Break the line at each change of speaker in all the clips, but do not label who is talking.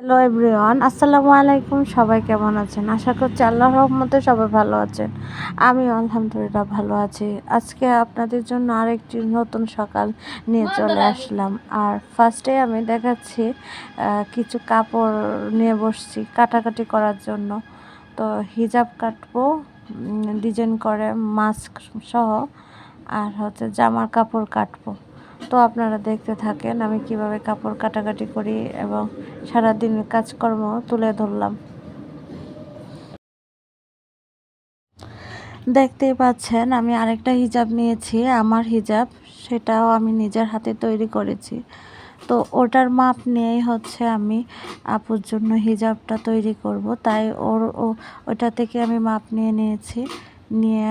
Hello everyone আসসালামু আলাইকুম সবাই কেমন আছেন? আশা করছি আল্লাহ রহমতে সবাই ভালো আছেন। আমি আলহামদুলিল্লাহ ভালো আছি। আজকে আপনাদের জন্য আরেকটি নতুন সকাল নিয়ে চলে আসলাম। আর ফার্স্টে আমি দেখাচ্ছি কিছু কাপড় নিয়ে বসছি কাটাকাটি করার জন্য। তো হিজাব কাটবো ডিজাইন করে মাস্ক সহ আর হচ্ছে জামার কাপড় কাটবো। তো আপনারা দেখতে থাকেন আমি কীভাবে কাপড় কাটাকাটি করি এবং সারাদিনের কাজকর্ম তুলে ধরলাম। দেখতেই পাচ্ছেন আমি আরেকটা হিজাব নিয়েছি, আমার হিজাব। সেটাও আমি নিজের হাতে তৈরি করেছি। তো ওটার মাপ নিয়েই হচ্ছে আমি আপুর জন্য হিজাবটা তৈরি করব। তাই ওর ওটা থেকে আমি মাপ নিয়ে নিয়েছি। নিয়ে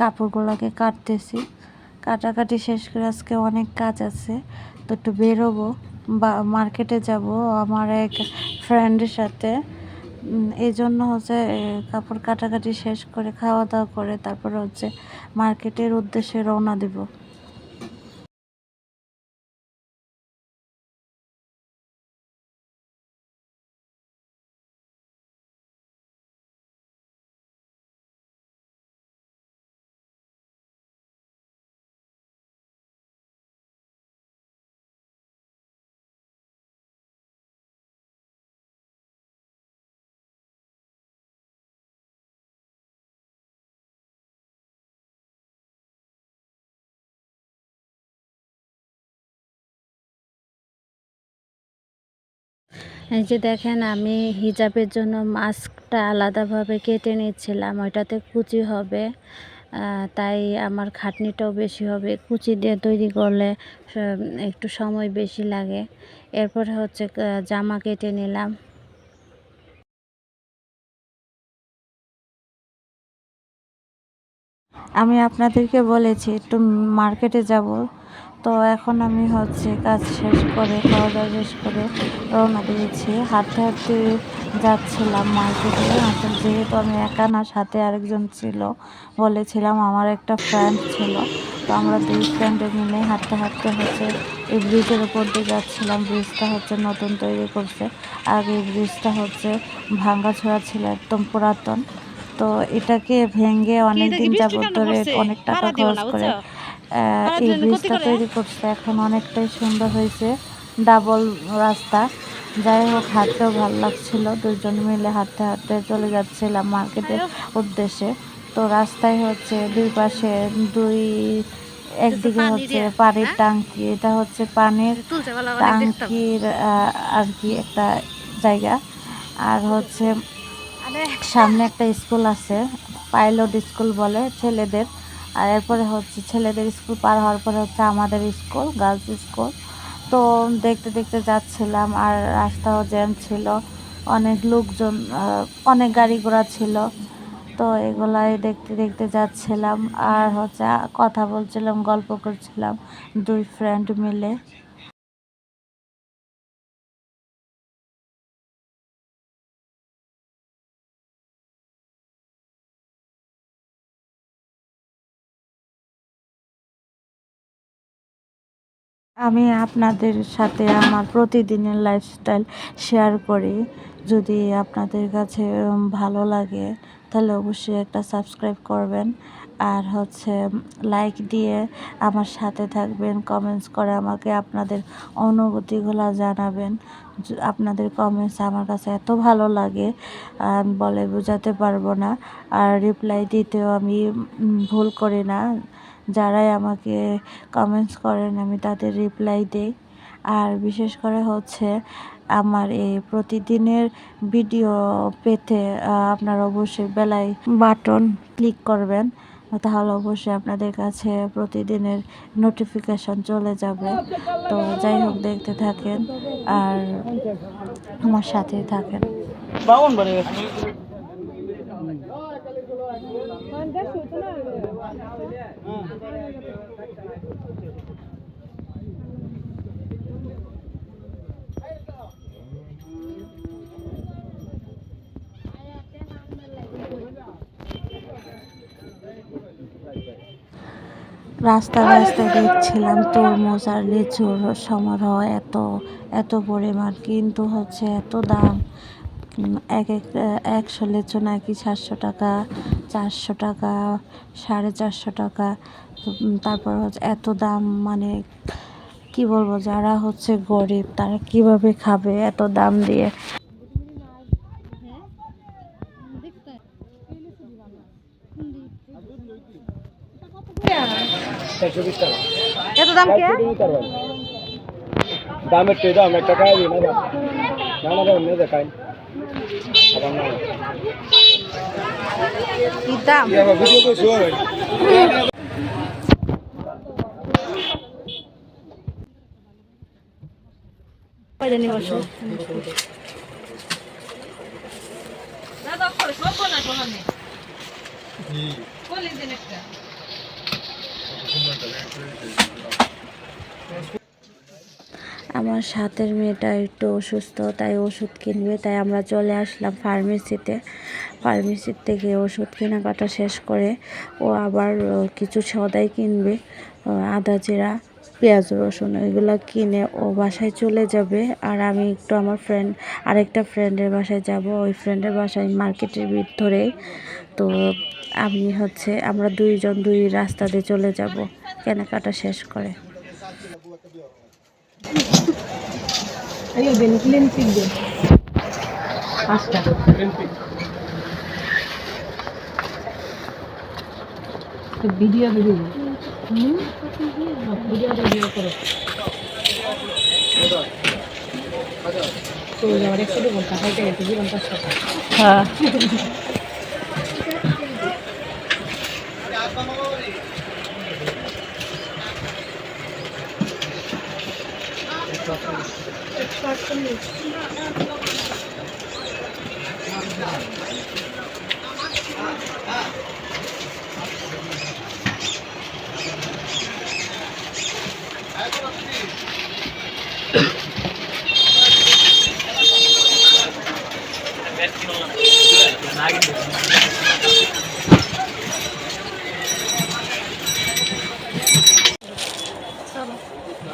কাপড়গুলোকে কাটতেছি। কাটাকাটি শেষ করে আজকে অনেক কাজ আছে, তো একটু বেরোবো। বা, মার্কেটে যাব আমার এক ফ্রেন্ডের সাথে। এই জন্য হচ্ছে কাপড় কাটাকাটি শেষ করে খাওয়া দাওয়া করে তারপর হচ্ছে মার্কেটের উদ্দেশ্যে রওনা দেব। এই যে দেখেন, আমি হিজাবের জন্য মাস্কটা আলাদাভাবে কেটে নিচ্ছিলাম। ওইটাতে কুচি হবে তাই আমার খাটনিটাও বেশি হবে। কুচি দিয়ে তৈরি করলে একটু সময় বেশি লাগে। এরপরে হচ্ছে জামা কেটে নিলাম। আমি আপনাদেরকে বলেছি, একটু মার্কেটে যাব। তো এখন আমি হচ্ছে কাজ শেষ করে খাওয়া দাওয়া শেষ করে রওনা দিয়েছি হাঁটতে হাঁটতে যাচ্ছিলাম মার্কেটে আসলে যেহেতু আমি একা না সাথে আরেকজন ছিল বলেছিলাম আমার একটা ফ্রেন্ড ছিল। তো আমরা দুই ফ্রেন্ডে মিলে হাঁটতে হাঁটতে হচ্ছে এই ব্রিজের উপর দিয়ে যাচ্ছিলাম। ব্রিজটা হচ্ছে নতুন তৈরি করছে। আগে এই ব্রিজটা হচ্ছে ভাঙ্গাছোড়া ছিল একদম পুরাতন। তো এটাকে ভেঙে অনেক দিন যাবত ধরে অনেক টাকা খরচ করে এই ব্রিজটা তৈরি করছে। এখন অনেকটাই সুন্দর হয়েছে। ডাবল রাস্তা। যাই হোক হাঁটতেও ভালো লাগছিল। দুজন মিলে হাঁটতে হাঁটতে চলে যাচ্ছিলাম মার্কেটের উদ্দেশ্যে। তো রাস্তায় হচ্ছে দুই পাশে দুই একদিকে হচ্ছে পানির টাঙ্কি এটা হচ্ছে পানির টাঙ্কির আর কি একটা জায়গা। আর হচ্ছে সামনে একটা স্কুল আছে পাইলট স্কুল বলে ছেলেদের। আর এরপরে হচ্ছে ছেলেদের স্কুল পার হওয়ার পরে হচ্ছে আমাদের স্কুল গার্লস স্কুল তো দেখতে দেখতে যাচ্ছিলাম আর রাস্তাও জ্যাম ছিল। অনেক লোকজন অনেক গাড়ি ঘোড়া ছিল। তো এগুলাই দেখতে দেখতে যাচ্ছিলাম আর হচ্ছে কথা বলছিলাম, গল্প করছিলাম দুই ফ্রেন্ড মিলে। আমি আপনাদের সাথে আমার প্রতিদিনের লাইফস্টাইল শেয়ার করি। যদি আপনাদের কাছে ভালো লাগে, তাহলে অবশ্যই একটা সাবস্ক্রাইব করবেন। আর হচ্ছে লাইক দিয়ে আমার সাথে থাকবেন কমেন্টস করে আমাকে আপনাদের অনুভূতিগুলো জানাবেন। আপনাদের কমেন্টস আমার কাছে এত ভালো লাগে বলে বোঝাতে পারব না। আর রিপ্লাই দিতেও আমি ভুল করি না। যারাই আমাকে কমেন্টস করেন, আমি তাদের রিপ্লাই দিই। আর বিশেষ করে হচ্ছে আমার এই প্রতিদিনের ভিডিও পেতে আপনারা অবশ্যই বেলায় বাটন ক্লিক করবেন, তাহলে অবশ্যই আপনাদের কাছে প্রতিদিনের নোটিফিকেশন চলে যাবে। তো যাই হোক, দেখতে থাকেন আর আমার সাথেই থাকেন। রাস্তা রাস্তায় দেখছিলাম, তরমুজ আর লিচুর সমারোহ এত এত পরিমাণ। কিন্তু হচ্ছে এত দাম। এক এক, একশো লিচু নাকি সাতশো টাকা, চারশো টাকা, সাড়ে চারশো টাকা। তারপর হচ্ছে এত দাম মানে কি বলব, যারা হচ্ছে গরিব, তারা কীভাবে খাবে এত দাম দিয়ে
চারশো বিশ টাকা
এত দাম কে?
দামের চেয়ে দাম একটা টাকা দিই না না না দাম নিয়ে দেখাই। আবার না
কি দাম?
আবার ভিডিও করছ
কয়টা নিব শুন? আমার সাথের মেয়েটা একটু অসুস্থ, তাই ওষুধ কিনবে, তাই আমরা চলে আসলাম ফার্মেসিতে। ফার্মেসির থেকে ওষুধ কেনাকাটা শেষ করে ও আবার কিছু সদাই কিনবে আদা জিরা। পেঁয়াজ, রসুন এগুলো কিনে ও বাসায় চলে যাবে। আর আমি একটু আমার ফ্রেন্ড আরেকটা ফ্রেন্ডের বাসায় যাব। ওই ফ্রেন্ডের বাসায় মার্কেটের ভিতরেই তো আমি হচ্ছে, আমরা দুইজন দুই রাস্তা দিয়ে চলে যাব। কেনাকাটা শেষ করে।
Video video hmm video video করো তো আমার একশো ঘণ্টা খাইতে গেছে জীবন পাঁচ টাকা
হ্যাঁ কি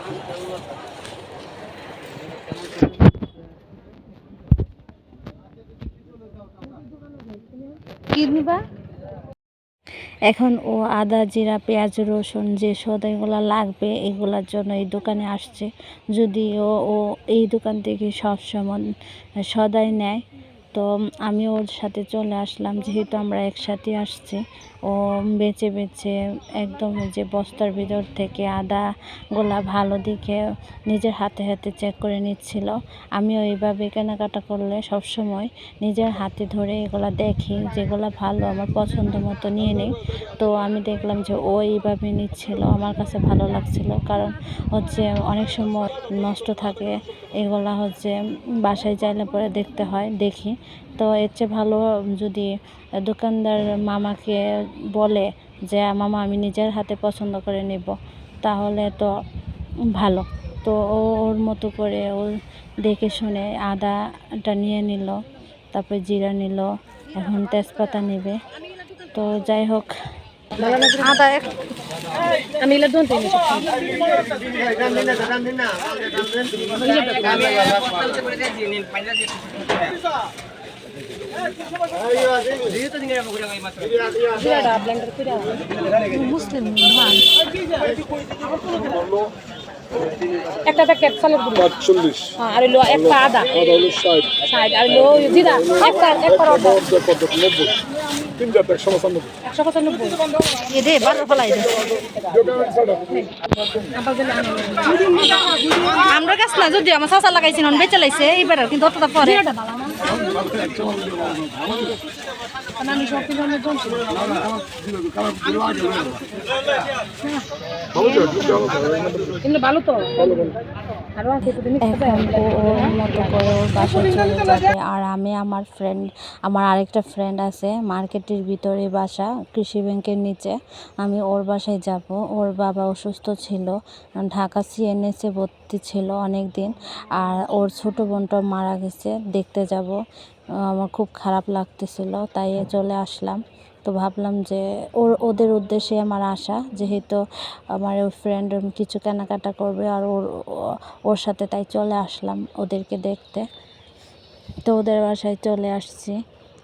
এখন ও আদা, জিরা, পেঁয়াজ, রসুন যে সদাইগুলো লাগবে, এগুলোর জন্য এই দোকানে আসছে। যদিও ও এই দোকান থেকে সব সবসময় সদাই নেয় তো আমি ওর সাথে চলে আসলাম, যেহেতু আমরা একসাথে আসছি। ও বেছে বেছে একদম যে বস্তার ভিতর থেকে আদাগুলা ভালো দিকে নিজের হাতে হাতে চেক করে নিচ্ছিল। আমিও এইভাবে কেনাকাটা করলে সবসময় নিজের হাতে ধরে এগুলা দেখি, যেগুলো ভালো আমার পছন্দ মতো নিয়ে নিই। তো আমি দেখলাম যে ও এইভাবে নিচ্ছিল, আমার কাছে ভালো লাগছিল। কারণ হচ্ছে অনেক সময় নষ্ট থাকে, এগুলা হচ্ছে বাসায় চাইলে পরে দেখতে হয়, দেখি। তো এর চেয়ে ভালো যদি দোকানদার মামাকে বলে যে মামা আমি নিজের হাতে পছন্দ করে নেব তাহলে তো ভালো। তো ও ওর মতো করে ও দেখে শুনে আদাটা নিয়ে নিল তারপরে জিরা নিল এখন তেজপাতা নেবে। তো যাই হোক। আদা
আমি
মুসলিম
একটা প্যাকেট চালের গুঁড়ো
পাঁচচল্লিশ
হ্যাঁ আর হইল একটা আদা
আদা হলো ষাট
ষাট আর হইল জিরা একটা একটা
তিন চারটা একশো পঁচানব্বই
একশো পঁচানব্বই
এ দে বারো ফলাই দে। আমরা গাছ না যদি আমার চাষা লাগাইছি নন বেচে লাইছে এইবার কিন্তু অতটা পরে।
ভালো তো।
এখন ও ওর মতো করে ওর বাসায় চলে যাবে। আর আমি আমার ফ্রেন্ড আমার আরেকটা ফ্রেন্ড আছে মার্কেটের ভিতরে বাসা কৃষি ব্যাংকের নিচে। আমি ওর বাসায় যাব। ওর বাবা অসুস্থ ছিল। ঢাকা সিএনএসে ভর্তি ছিল অনেক দিন আর ওর ছোট বোনটা মারা গেছে। দেখতে যাব। আমার খুব খারাপ লাগতেছিল, তাই চলে আসলাম। তো ভাবলাম যে ওর, ওদের উদ্দেশ্যে আমার আসা, যেহেতু আমার ওই ফ্রেন্ড কিছু কেনাকাটা করবে আর ওর ওর সাথে তাই চলে আসলাম ওদেরকে দেখতে। তো ওদের বাসায় চলে আসছি।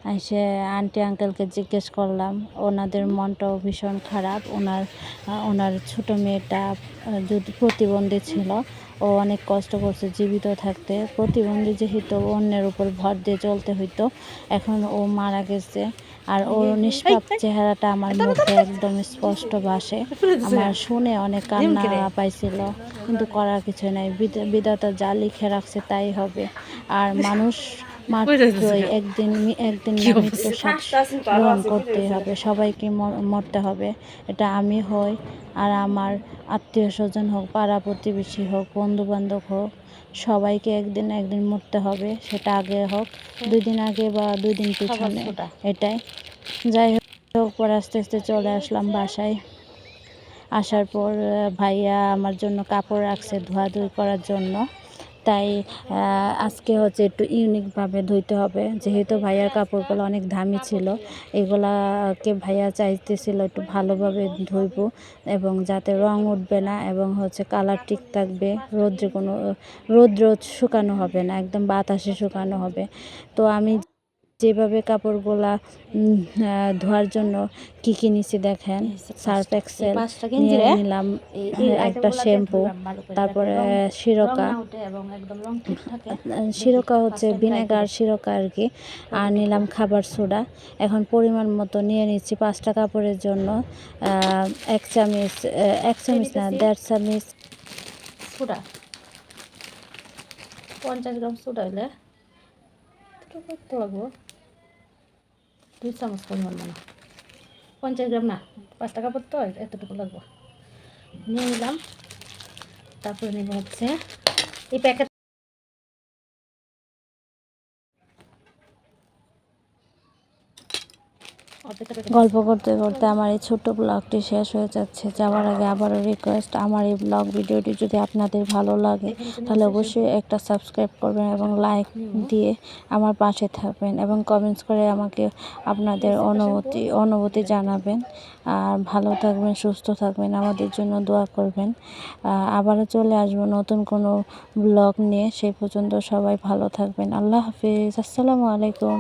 এসে আন্টি আঙ্কেলকে জিজ্ঞেস করলাম ওনাদের মনটাও ভীষণ খারাপ। ওনার ওনার ছোটো মেয়েটা যদি প্রতিবন্ধী ছিল ও অনেক কষ্ট করছে জীবিত থাকতে। প্রতিবন্ধী যেহেতু অন্যের উপর ভর দিয়ে চলতে হইতো এখন ও মারা গেছে। আর ওর নিষ্পাপ চেহারাটা আমার মুখে একদম স্পষ্ট ভাসে। আমার শুনে অনেক কান্না পাইছিল কিন্তু করার কিছু নাই। বিধা- বিধাতা যা লিখে রাখছে তাই হবে। আর মানুষ মাত্রই একদিন একদিন গ্রহণ করতে হবে সবাইকে মর- মরতে হবে। এটা আমি হই আর আমার আত্মীয় স্বজন হোক পাড়া প্রতিবেশী হোক বন্ধু বান্ধব হোক সবাইকে একদিন একদিন মরতে হবে সেটা আগে হোক দুই দিন আগে বা দুই দিন পিছনে এটাই। যাই হোক পরে আস্তে আস্তে চলে আসলাম বাসায়। আসার পর ভাইয়া আমার জন্য কাপড় রাখছে ধোয়াধুয়ি করার জন্য। তাই আজকে হচ্ছে একটু ইউনিকভাবে ধুইতে হবে। যেহেতু ভাইয়ার কাপড়গুলো অনেক দামি ছিল, এগুলাকে ভাইয়া চাইতেছিল একটু ভালোভাবে ধুইব এবং যাতে রং উঠবে না এবং হচ্ছে কালার ঠিক থাকবে, রোদ্রে কোনো, রোদ্র শুকানো হবে না, একদম বাতাসে শুকানো হবে। তো আমি যেভাবে কাপড়গুলা ধোয়ার জন্য কি কি নিছি দেখেন? সার্ফ এক্সেল নিয়ে নিলাম একটা শ্যাম্পু তারপরে শিরকা। শিরকা হচ্ছে ভিনেগার শিরকা আর কি। আর নিলাম খাবার সোডা। এখন পরিমাণ মতো নিয়ে নিচ্ছি পাঁচটা কাপড়ের জন্য। এক চামচ এক চামচ না দেড় চামচ।
সুডা। পঞ্চাশ গ্রাম সুডা হইলে। কত লাগবো দুই চামচ পরিমাণ মানে। পঞ্চাশ গ্রাম না পাঁচ টাকা পড়তো এতটুকু লাগবো। নিয়ে নিলাম। তারপরে নেব হচ্ছে এই প্যাকেট
গল্প করতে করতে আমার এই ছোট্ট ব্লগটি শেষ হয়ে যাচ্ছে। যাওয়ার আগে আবারও রিকোয়েস্ট আমার এই ব্লগ ভিডিওটি যদি আপনাদের ভালো লাগে, তাহলে অবশ্যই একটা সাবস্ক্রাইব করবেন এবং লাইক দিয়ে আমার পাশে থাকবেন এবং কমেন্টস করে আমাকে আপনাদের অনুভূতি অনুভূতি জানাবেন। আর ভালো থাকবেন, সুস্থ থাকবেন, আমাদের জন্য দোয়া করবেন। আবারও চলে আসব নতুন কোনো ব্লগ নিয়ে। সেই পর্যন্ত সবাই ভালো থাকবেন। আল্লাহ হাফিজ। আসসালামু আলাইকুম।